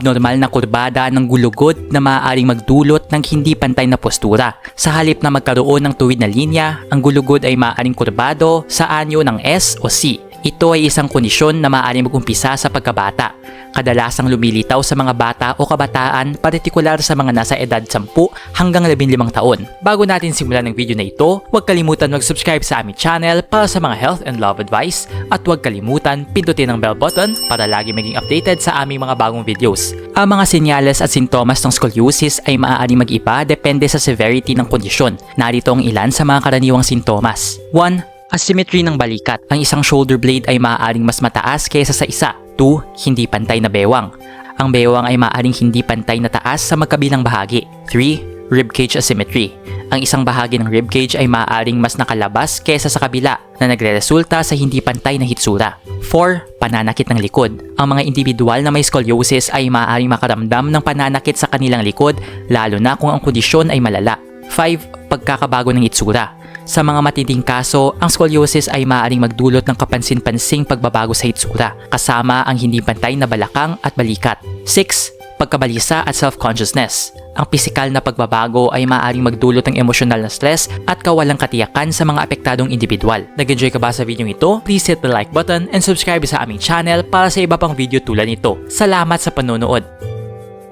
Normal na kurbada ng gulugod na maaaring magdulot ng hindi pantay na postura. Sa halip na magkaroon ng tuwid na linya, ang gulugod ay maaaring kurbado sa anyo ng S o C. Ito ay isang kondisyon na maaaring mag-umpisa sa pagkabata. Kadalasang lumilitaw sa mga bata o kabataan, partikular sa mga nasa edad 10 hanggang 15 taon. Bago natin simulan ng video na ito, huwag kalimutan mag-subscribe sa aming channel para sa mga health and love advice at huwag kalimutan pindutin ang bell button para lagi maging updated sa aming mga bagong videos. Ang mga senyales at sintomas ng scoliosis ay maaaring mag-iba depende sa severity ng kondisyon. Narito ang ilan sa mga karaniwang sintomas. 1. Asymmetry ng balikat. Ang isang shoulder blade ay maaaring mas mataas kaysa sa isa. 2. Hindi pantay na bewang. Ang bewang ay maaaring hindi pantay na taas sa magkabilang bahagi. 3. Ribcage asymmetry. Ang isang bahagi ng ribcage ay maaaring mas nakalabas kaysa sa kabila na nagreresulta sa hindi pantay na hitsura. 4. Pananakit ng likod. Ang mga individual na may scoliosis ay maaaring makaramdam ng pananakit sa kanilang likod lalo na kung ang kondisyon ay malala. 5. Pagkakabago ng itsura. Sa mga matinding kaso, ang scoliosis ay maaaring magdulot ng kapansin-pansing pagbabago sa hitsura, kasama ang hindi pantay na balakang at balikat. 6. Pagkabalisa at self-consciousness. Ang pisikal na pagbabago ay maaaring magdulot ng emosyonal na stress at kawalang katiyakan sa mga apektadong individual. Nag-enjoy ka ba sa video ito? Please hit the like button and subscribe sa aming channel para sa iba pang video tulad nito. Salamat sa panonood!